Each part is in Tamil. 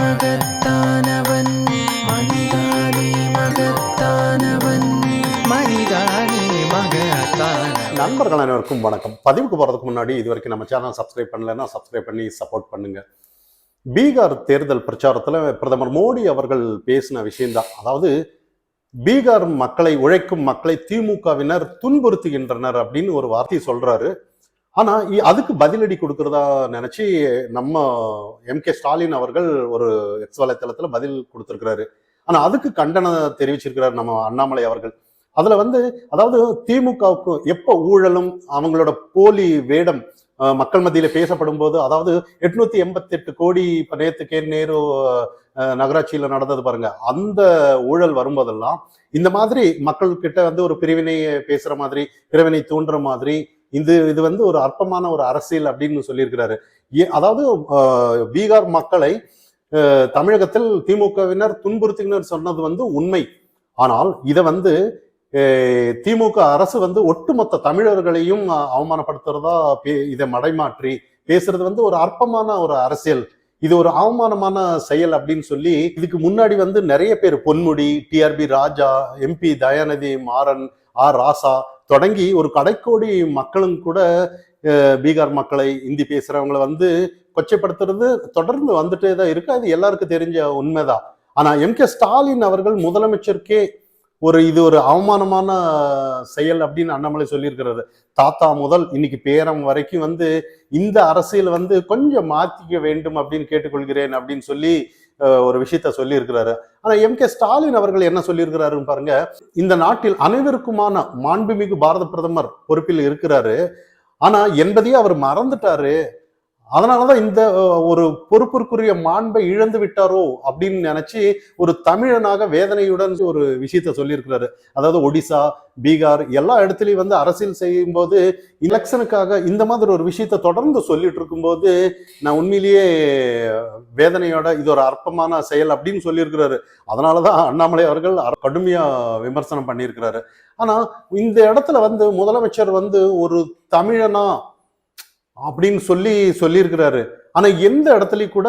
மகத்தானவன் மகத்தானவன். நண்பர்கள் அனைவருக்கும் வணக்கம். பதிவுக்கு போகிறதுக்கு முன்னாடி இது வரைக்கும் நம்ம சேனல் சப்ஸ்கிரைப் பண்ணலைன்னா சப்ஸ்கிரைப் பண்ணி சப்போர்ட் பண்ணுங்க. பீகார் தேர்தல் பிரச்சாரத்தில் பிரதமர் மோடி அவர்கள் பேசின விஷயம்தான். அதாவது பீகார் மக்களை உழைக்கும் மக்களை திமுகவினர் துன்புறுத்துகின்றனர் அப்படின்னு ஒரு வார்த்தையை சொல்றாரு. ஆனா அதுக்கு பதிலடி கொடுக்கறதா நினைச்சு நம்ம எம் கே ஸ்டாலின் அவர்கள் ஒரு எக்ஸ் வலைத்தளத்துல பதில் கொடுத்திருக்கிறாரு. ஆனா அதுக்கு கண்டனம் தெரிவிச்சிருக்கிறார் நம்ம அண்ணாமலை அவர்கள். அதுல வந்து அதாவது திமுகவுக்கு எப்ப ஊழலும் அவங்களோட போலி வேடம் மக்கள் மத்தியில பேசப்படும் போது அதாவது எட்நூத்தி எண்பத்தி எட்டு கோடி இப்ப நேத்து கே நேரு நகராட்சியில நடந்தது பாருங்க. அந்த ஊழல் வரும்போதெல்லாம் இந்த மாதிரி மக்கள் கிட்ட வந்து ஒரு பிரிவினை பேசுற மாதிரி பிரிவினை தூண்டுற மாதிரி இது இது வந்து ஒரு அற்பமான ஒரு அரசியல் அப்படின்னு சொல்லியிருக்கிறாரு. ஏ- அதாவது பீகார் மக்களை தமிழகத்தில் திமுகவினர் துன்புறுத்தினர் சொன்னது வந்து உண்மை. ஆனால் இதை வந்து திமுக அரசு வந்து ஒட்டுமொத்த தமிழர்களையும் அவமானப்படுத்துறதா பே- இதை மடைமாற்றி பேசுறது வந்து ஒரு அற்பமான ஒரு அரசியல். இது ஒரு அவமானமான செயல் அப்படின்னு சொல்லி இதுக்கு முன்னாடி வந்து நிறைய பேர் Ponmudi TRP Raja MP Dayanidhi Maran R Raja தொடங்கி ஒரு கடைக்கோடி மக்களும் கூட பீகார் மக்களை இந்தி பேசுறவங்களை வந்து கொச்சைப்படுத்துறது தொடர்ந்து வந்துட்டே தான் இருக்கு. அது எல்லாருக்கும் தெரிஞ்ச உண்மைதான். ஆனா எம். கே. ஸ்டாலின் அவர்கள் முதலமைச்சருக்கே ஒரு இது ஒரு அவமானமான செயல் அப்படின்னு அண்ணாமலை சொல்லியிருக்கிறது. தாத்தா முதல் இன்னைக்கு பேரம் வரைக்கும் வந்து இந்த அரசியல் வந்து கொஞ்சம் மாத்திக்க வேண்டும் அப்படின்னு கேட்டுக்கொள்கிறேன் அப்படின்னு சொல்லி ஒரு விஷயத்த சொல்லியிருக்கிறாரு. ஆனா எம். கே. ஸ்டாலின் அவர்கள் என்ன சொல்லியிருக்கிறாருன்னு பாருங்க. இந்த நாட்டில் அனைவருக்குமான மாண்புமிகு பாரத பிரதமர் பொறுப்பில் இருக்கிறாரு. ஆனா என்பதையே அவர் மறந்துட்டாரு. அதனாலதான் இந்த ஒரு பொறுப்பிற்குரிய மாண்பை இழந்து விட்டாரோ அப்படின்னு நினைச்சு ஒரு தமிழனாக வேதனையுடன் ஒரு விஷயத்த சொல்லியிருக்கிறாரு. அதாவது ஒடிசா பீகார் எல்லா இடத்துலயும் வந்து அரசியல் செய்யும் போது எலெக்ஷனுக்காக இந்த மாதிரி ஒரு விஷயத்த தொடர்ந்து சொல்லிட்டு இருக்கும்போது நான் உண்மையிலேயே வேதனையோட இது ஒரு அற்பமான செயல் அப்படின்னு சொல்லியிருக்கிறாரு. அதனாலதான் அண்ணாமலை அவர்கள் கடுமையா விமர்சனம் பண்ணியிருக்கிறாரு. ஆனா இந்த இடத்துல வந்து முதலமைச்சர் வந்து ஒரு தமிழனா அப்படின்னு சொல்லி சொல்லியிருக்கிறாரு. ஆனா எந்த இடத்துலயும் கூட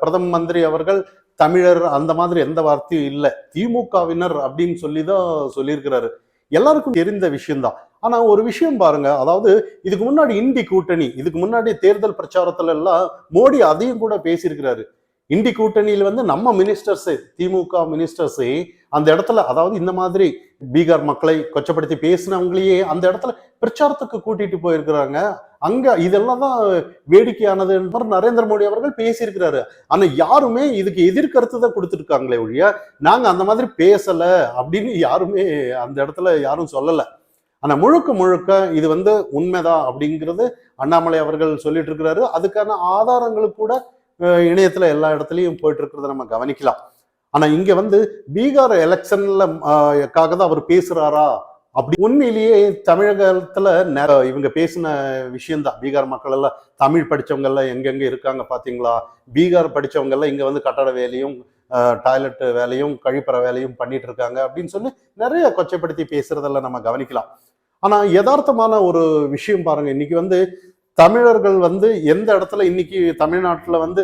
பிரதம மந்திரி அவர்கள் தமிழர் அந்த மாதிரி எந்த வார்த்தையும் இல்லை. திமுகவினர் அப்படின்னு சொல்லி தான் சொல்லியிருக்கிறாரு. எல்லாருக்கும் தெரிந்த விஷயம்தான். ஆனா ஒரு விஷயம் பாருங்க. அதாவது இதுக்கு முன்னாடி இந்தி கூட்டணி இதுக்கு முன்னாடி தேர்தல் பிரச்சாரத்துல எல்லாம் மோடி அதையும் கூட பேசியிருக்கிறாரு. இந்தி கூட்டணியில் வந்து நம்ம மினிஸ்டர்ஸ் திமுக மினிஸ்டர்ஸே அந்த இடத்துல அதாவது இந்த மாதிரி பீகார் மக்களை கொச்சப்படுத்தி பேசினவங்களையே அந்த இடத்துல பிரச்சாரத்துக்கு கூட்டிட்டு போயிருக்கிறாங்க. அங்க இதெல்லாம் தான் வேடிக்கையானது என்று நரேந்திர மோடி அவர்கள் பேசியிருக்கிறாரு. ஆனா யாருமே இதுக்கு எதிர்கருத்து தான் கொடுத்துருக்காங்களே ஒழிய நாங்க அந்த மாதிரி பேசல அப்படின்னு யாருமே அந்த இடத்துல யாரும் சொல்லல. ஆனா முழுக்க முழுக்க இது வந்து உண்மைதான் அப்படிங்கிறது அண்ணாமலை அவர்கள் சொல்லிட்டு இருக்கிறாரு அதுக்கான ஆதாரங்கள் கூட இணையத்துல எல்லா இடத்துலயும் போயிட்டு இருக்கிறத நம்ம கவனிக்கலாம். ஆனா இங்க வந்து பீகார் எலெக்ஷன்ல காக தான் அவர் பேசுறாரா? அப்படி உண்மையிலேயே தமிழகத்துல இவங்க பேசின விஷயம்தான். பீகார் மக்கள் எல்லாம் தமிழ் படிச்சவங்க எல்லாம் எங்கெங்க இருக்காங்க பாத்தீங்களா? பீகார் படிச்சவங்க எல்லாம் இங்க வந்து கட்டட வேலையும் டாய்லெட் வேலையும் கழிப்பற வேலையும் பண்ணிட்டு இருக்காங்க அப்படின்னு சொல்லி நிறைய கொச்சைப்படுத்தி பேசுறதெல்லாம் நம்ம கவனிக்கலாம். ஆனா யதார்த்தமான ஒரு விஷயம் பாருங்க. இன்னைக்கு வந்து தமிழர்கள் வந்து எந்த இடத்துல இன்னைக்கு தமிழ்நாட்டுல வந்து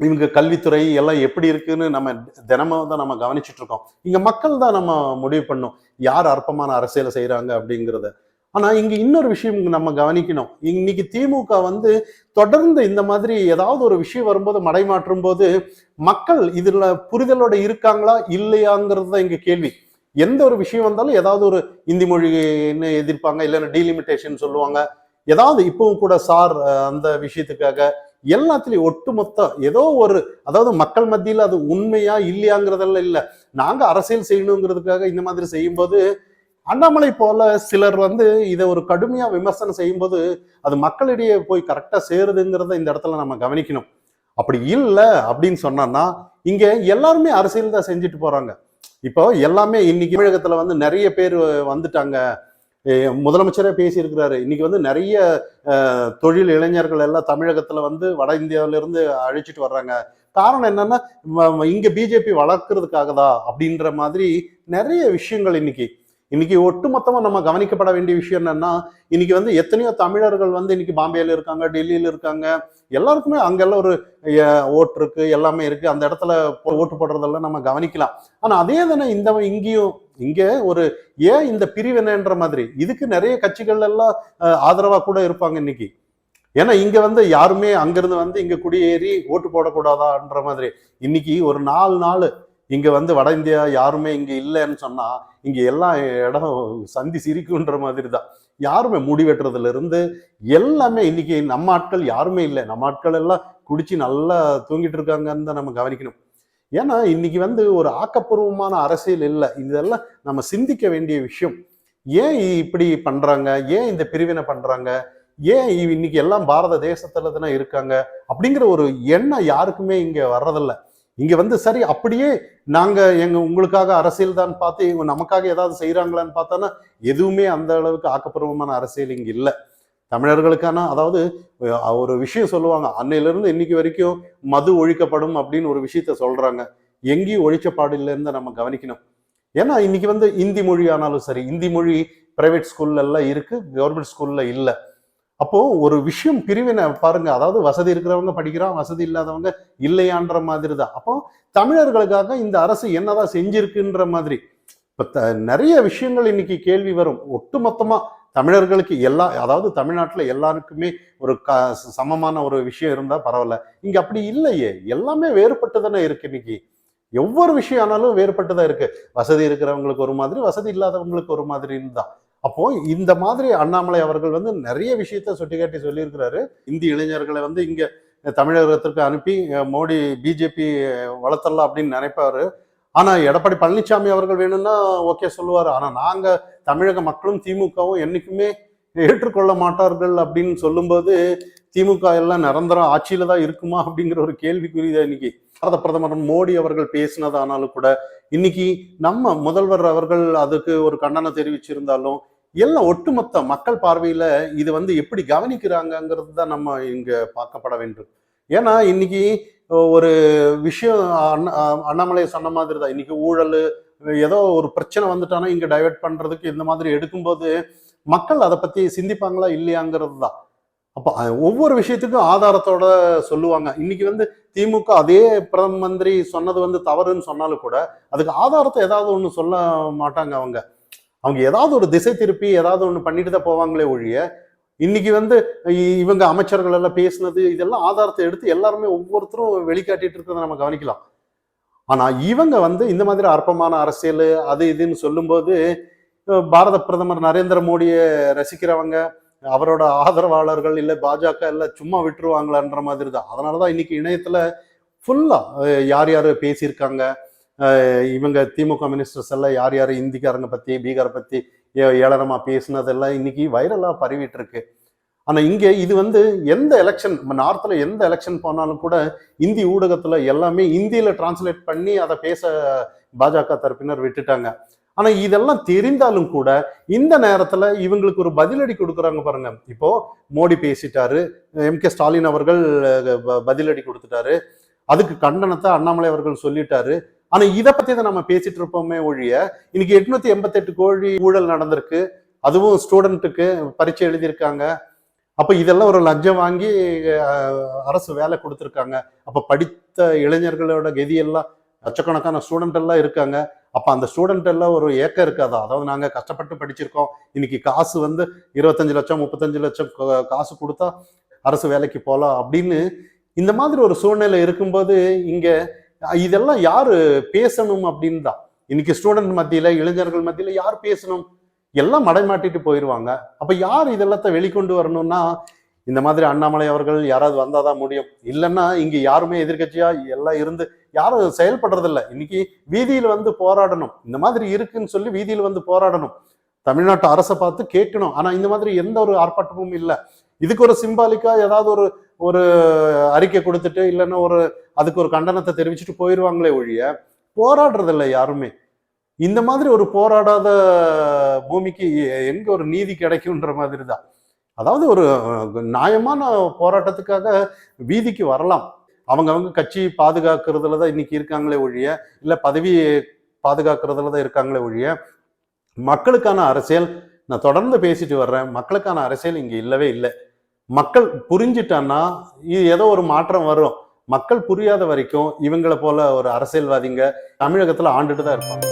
இவங்க கல்வித்துறை எல்லாம் எப்படி இருக்குன்னு நம்ம தினமும் தான் நம்ம கவனிச்சுட்டு இருக்கோம். இங்க மக்கள் தான் நம்ம முடிவு பண்ணோம் யார் அற்பமான அரசியலை செய்யறாங்க அப்படிங்கிறத. ஆனா இங்க இன்னொரு விஷயம் நம்ம கவனிக்கணும். இன்னைக்கு திமுக வந்து தொடர்ந்து இந்த மாதிரி ஏதாவது ஒரு விஷயம் வரும்போது மடைமாற்றும் போது மக்கள் இதுல புரிதலோட இருக்காங்களா இல்லையாங்கிறது தான் இங்க கேள்வி. எந்த ஒரு விஷயம் வந்தாலும் ஏதாவது ஒரு இந்தி மொழின்னு எதிர்ப்பாங்க இல்லைன்னா டீலிமிட்டேஷன் சொல்லுவாங்க. ஏதாவது இப்பவும் கூட சார் அந்த விஷயத்துக்காக எல்லாத்துலேயும் ஒட்டுமொத்த ஏதோ ஒரு அதாவது மக்கள் மத்தியில் அது உண்மையா இல்லையாங்கிறதெல்லாம் இல்லை. நாங்கள் அரசியல் செய்யணுங்கிறதுக்காக இந்த மாதிரி செய்யும்போது அண்ணாமலை போல சிலர் வந்து இதை ஒரு கடுமையாக விமர்சனம் செய்யும்போது அது மக்களிடையே போய் கரெக்டாக சேருதுங்கிறத இந்த இடத்துல நம்ம கவனிக்கணும். அப்படி இல்லை அப்படின்னு சொன்னோம்னா இங்கே எல்லாருமே அரசியல் தான் செஞ்சுட்டு போகிறாங்க இப்போ எல்லாமே இன்னைக்கு தமிழகத்தில் வந்து நிறைய பேர் வந்துட்டாங்க. முதலமைச்சரே பேசியிருக்கிறாரு. இன்னைக்கு வந்து நிறைய தொழில் இளைஞர்கள் எல்லாம் தமிழகத்துல வந்து வட இந்தியாவில இருந்து அழைச்சிட்டு வர்றாங்க. காரணம் என்னன்னா இங்க பிஜேபி வளர்க்கறதுக்காக தான் அப்படின்ற மாதிரி நிறைய விஷயங்கள் இன்னைக்கு. இன்னைக்கு ஒட்டுமொத்தமாக நம்ம கவனிக்கப்பட வேண்டிய விஷயம் என்னன்னா இன்னைக்கு வந்து எத்தனையோ தமிழர்கள் வந்து இன்னைக்கு பாம்பேல இருக்காங்க டெல்லியில இருக்காங்க. எல்லாருக்குமே அங்கெல்லாம் ஒரு ஓட்டு இருக்கு எல்லாமே இருக்கு. அந்த இடத்துல ஓட்டு போடுறதெல்லாம் நம்ம கவனிக்கலாம். ஆனா அதே தானே இந்த இங்கேயும் இங்க ஒரு ஏன் இந்த பிரிவினைன்ற மாதிரி? இதுக்கு நிறைய கட்சிகள் எல்லாம் ஆதரவா கூட இருப்பாங்க இன்னைக்கு. ஏன்னா இங்க வந்து யாருமே அங்கிருந்து வந்து இங்க குடியேறி ஓட்டு போடக்கூடாதான்ற மாதிரி. இன்னைக்கு ஒரு நாலு நாள் இங்கே வந்து வட இந்தியா யாருமே இங்கே இல்லைன்னு சொன்னால் இங்கே எல்லா இடம் சந்தி சிரிக்குன்ற மாதிரி தான் யாருமே முடி வெட்டுறதுலேருந்து எல்லாமே இன்னைக்கு நம்ம ஆட்கள் யாருமே இல்லை. நம்ம ஆட்கள் எல்லாம் குடிச்சு நல்லா தூங்கிட்டு இருக்காங்கன்னு தான் நம்ம கவனிக்கணும். ஏன்னா இன்னைக்கு வந்து ஒரு ஆக்கப்பூர்வமான அரசியல் இல்லை. இதெல்லாம் நம்ம சிந்திக்க வேண்டிய விஷயம். ஏன் இப்படி பண்றாங்க? ஏன் இந்த பிரிவினை பண்றாங்க? ஏன் இன்னைக்கு எல்லாம் பாரத தேசத்துல தானே இருக்காங்க? அப்படிங்கிற ஒரு எண்ணம் யாருக்குமே இங்க வர்றதில்லை. இங்க வந்து சரி அப்படியே நாங்க எங்க உங்களுக்காக அரசியல் தான் பார்த்து இவங்க நமக்காக ஏதாவது செய்யறாங்களான்னு பார்த்தோன்னா எதுவுமே அந்த அளவுக்கு ஆக்கப்பூர்வமான அரசியல் இங்க இல்லை. தமிழர்களுக்கான அதாவது ஒரு விஷயம் சொல்லுவாங்க அன்னையிலிருந்து இன்னைக்கு வரைக்கும் மது ஒழிக்கப்படும் அப்படின்னு ஒரு விஷயத்த சொல்றாங்க. எங்கேயும் ஒழிச்சப்பாடு இல்லைன்னு நம்ம கவனிக்கணும். ஏன்னா இன்னைக்கு வந்து இந்தி மொழி ஆனாலும் சரி இந்தி மொழி பிரைவேட் ஸ்கூல்ல எல்லாம் இருக்கு கவர்மெண்ட் ஸ்கூல்ல இல்லை. அப்போ ஒரு விஷயம் பிரிவினை பாருங்க. அதாவது வசதி இருக்கிறவங்க படிக்கிறான் வசதி இல்லாதவங்க இல்லையான்ற மாதிரி தான் அப்போ தமிழர்களுக்காக இந்த அரசு என்னதான் செஞ்சிருக்குன்ற மாதிரி. இப்போ த- நிறைய விஷயங்கள் இன்னைக்கு கேள்வி வரும். ஒட்டுமொத்தமா தமிழர்களுக்கு எல்லா அதாவது தமிழ்நாட்டுல எல்லாருக்குமே ஒரு க சமமான ஒரு விஷயம் இருந்தா பரவாயில்ல. இங்க அப்படி இல்லையே. எல்லாமே வேறுபட்டு தானே இருக்கு இன்னைக்கு. ஒவ்வொரு விஷயம் ஆனாலும் வேறுபட்டு தான் இருக்கு. வசதி இருக்கிறவங்களுக்கு ஒரு மாதிரி வசதி இல்லாதவங்களுக்கு ஒரு மாதிரின்னு தான். அப்போ இந்த மாதிரி அண்ணாமலை அவர்கள் வந்து நிறைய விஷயத்த சுட்டிக்காட்டி சொல்லியிருக்கிறாரு. இந்திய இளைஞர்களை வந்து இங்க தமிழகத்திற்கு அனுப்பி மோடி பிஜேபி வளர்த்தரலாம் அப்படின்னு நினைப்பாரு. ஆனா எடப்பாடி பழனிசாமி அவர்கள் வேணும்னா ஓகே சொல்லுவாரு. ஆனா நாங்க தமிழக மக்களும் திமுகவும் என்னைக்குமே ஏற்றுக்கொள்ள மாட்டார்கள் அப்படின்னு சொல்லும்போது திமுக எல்லாம் நிரந்தரம் ஆட்சியில தான் இருக்குமா அப்படிங்கிற ஒரு கேள்விக்குரிய இன்னைக்கு. பாரத பிரதமர் மோடி அவர்கள் பேசினதானாலும் கூட இன்னைக்கு நம்ம முதல்வர் அவர்கள் அதுக்கு ஒரு கண்டனம் தெரிவிச்சிருந்தாலும் எல்லாம் ஒட்டுமொத்த மக்கள் பார்வையில இது வந்து எப்படி கவனிக்கிறாங்கிறது தான் நம்ம இங்க பார்க்கப்பட வேண்டும். ஏன்னா இன்னைக்கு ஒரு விஷயம் அண்ணா- அண்ணாமலை சொன்ன மாதிரி தான் இன்னைக்கு ஊழல் ஏதோ ஒரு பிரச்சனை வந்துட்டானா இங்க டைவர்ட் பண்றதுக்கு இந்த மாதிரி எடுக்கும்போது மக்கள் அதை பத்தி சிந்திப்பாங்களா இல்லையாங்கிறது தான். அப்போ ஒவ்வொரு விஷயத்துக்கும் ஆதாரத்தோட சொல்லுவாங்க. இன்னைக்கு வந்து திமுக அதே பிரதம மந்திரி சொன்னது வந்து தவறுன்னு சொன்னாலும் கூட அதுக்கு ஆதாரத்தை ஏதாவது ஒன்று சொல்ல மாட்டாங்க அவங்க. அவங்க ஏதாவது ஒரு திசை திருப்பி ஏதாவது ஒன்று பண்ணிட்டு தான் போவாங்களே ஒழிய இன்னைக்கு வந்து இவங்க அமைச்சர்கள் எல்லாம் பேசினது இதெல்லாம் ஆதாரத்தை எடுத்து எல்லாருமே ஒவ்வொருத்தரும் வெளிக்காட்டிட்டு இருக்கிறத நம்ம கவனிக்கலாம். ஆனா இவங்க வந்து இந்த மாதிரி அற்பமான அரசியல் அது இதுன்னு சொல்லும்போது பாரத பிரதமர் நரேந்திர மோடியை ரசிக்கிறவங்க அவரோட ஆதரவாளர்கள் இல்லை பாஜக எல்லாம் சும்மா விட்டுருவாங்களான்ற மாதிரி தான் அதனாலதான் இன்னைக்கு இணையத்தில் ஃபுல்லாக யார் யார் பேசியிருக்காங்க? இவங்க திமுக மினிஸ்டர்ஸ் எல்லாம் யார் யார் இந்திக்காரங்க பற்றி பீகாரை பற்றி ஏ- பேசினதெல்லாம் இன்னைக்கு வைரலாக பரவிட்டு இருக்கு இங்கே இது வந்து எந்த எலெக்ஷன் நார்த்தில் எந்த எலெக்ஷன் போனாலும் கூட இந்தி ஊடகத்தில் எல்லாமே இந்தியில் டிரான்ஸ்லேட் பண்ணி அதை பேச பாஜக தரப்பினர் விட்டுட்டாங்க. ஆனா இதெல்லாம் தெரிந்தாலும் கூட இந்த நேரத்துல இவங்களுக்கு ஒரு பதிலடி கொடுக்குறாங்க பாருங்க. இப்போ மோடி பேசிட்டாரு எம் கே ஸ்டாலின் அவர்கள் பதிலடி கொடுத்துட்டாரு. அதுக்கு கண்டனத்தை அண்ணாமலை அவர்கள் சொல்லிட்டாரு. ஆனா இதை பத்தி தான் நம்ம பேசிட்டு இருப்போமே ஒழிய இன்னைக்கு எட்நூத்தி எண்பத்தெட்டு கோழி ஊழல் நடந்திருக்கு. அதுவும் ஸ்டூடெண்ட்டுக்கு பரீட்சை எழுதியிருக்காங்க. அப்ப இதெல்லாம் ஒரு லஞ்சம் வாங்கி அரசு வேலை கொடுத்துருக்காங்க. அப்ப படித்த இளைஞர்களோட கதி எல்லாம் லட்சக்கணக்கான ஸ்டூடெண்ட் எல்லாம் இருக்காங்க. அப்ப அந்த ஸ்டூடெண்ட் எல்லாம் ஒரு ஏக்கம் இருக்காதா? அதாவது நாங்க கஷ்டப்பட்டு படிச்சிருக்கோம். இன்னைக்கு காசு வந்து இருபத்தஞ்சு லட்சம் முப்பத்தஞ்சு லட்சம் காசு கொடுத்தா அரசு வேலைக்கு போகலாம் அப்படின்னு இந்த மாதிரி ஒரு சூழ்நிலை இருக்கும்போது இங்க இதெல்லாம் யாரு பேசணும் அப்படின்னு தான் இன்னைக்கு ஸ்டூடெண்ட் மத்தியில இளைஞர்கள் மத்தியில யார் பேசணும்? எல்லாம் மடைமாட்டிட்டு போயிடுவாங்க அப்ப யார் இதெல்லாத்த வெளிக்கொண்டு வரணும்னா இந்த மாதிரி அண்ணாமலை அவர்கள் யாராவது வந்தால் தான் முடியும். இல்லைன்னா இங்கே யாருமே எதிர்க்கட்சியா எல்லாம் இருந்து யாரும் செயல்படுறதில்ல. இன்னைக்கு வீதியில் வந்து போராடணும். இந்த மாதிரி இருக்குன்னு சொல்லி வீதியில் வந்து போராடணும். தமிழ்நாட்டு அரசை பார்த்து கேட்கணும். ஆனால் இந்த மாதிரி எந்த ஒரு ஆர்ப்பாட்டமும் இல்லை. இதுக்கு ஒரு சிம்பாலிக்கா ஏதாவது ஒரு ஒரு அறிக்கை கொடுத்துட்டு இல்லைன்னா ஒரு அதுக்கு ஒரு கண்டனத்தை தெரிவிச்சுட்டு போயிடுவாங்களே ஒழிய போராடுறதில்ல யாருமே. இந்த மாதிரி ஒரு போராடாத பூமிக்கு எங்கே எங்க ஒரு நீதி கிடைக்கும்ன்ற மாதிரி தான் அதாவது ஒரு நியாயமான போராட்டத்துக்காக வீதிக்கு வரலாம். அவங்க அவங்க கட்சி பாதுகாக்கிறதுல தான் இன்னைக்கு இருக்காங்களே ஒழிய இல்லை பதவி பாதுகாக்கிறதுல தான் இருக்காங்களே ஒழிய மக்களுக்கான அரசியல் நான் தொடர்ந்து பேசிட்டு வர்றேன் மக்களுக்கான அரசியல் இங்கே இல்லவே இல்லை. மக்கள் புரிஞ்சிட்டான்னா இது ஏதோ ஒரு மாற்றம் வரும். மக்கள் புரியாத வரைக்கும் இவங்களை போல ஒரு அரசியல்வாதிங்க தமிழகத்துல ஆண்டுட்டு தான் இருப்பாங்க.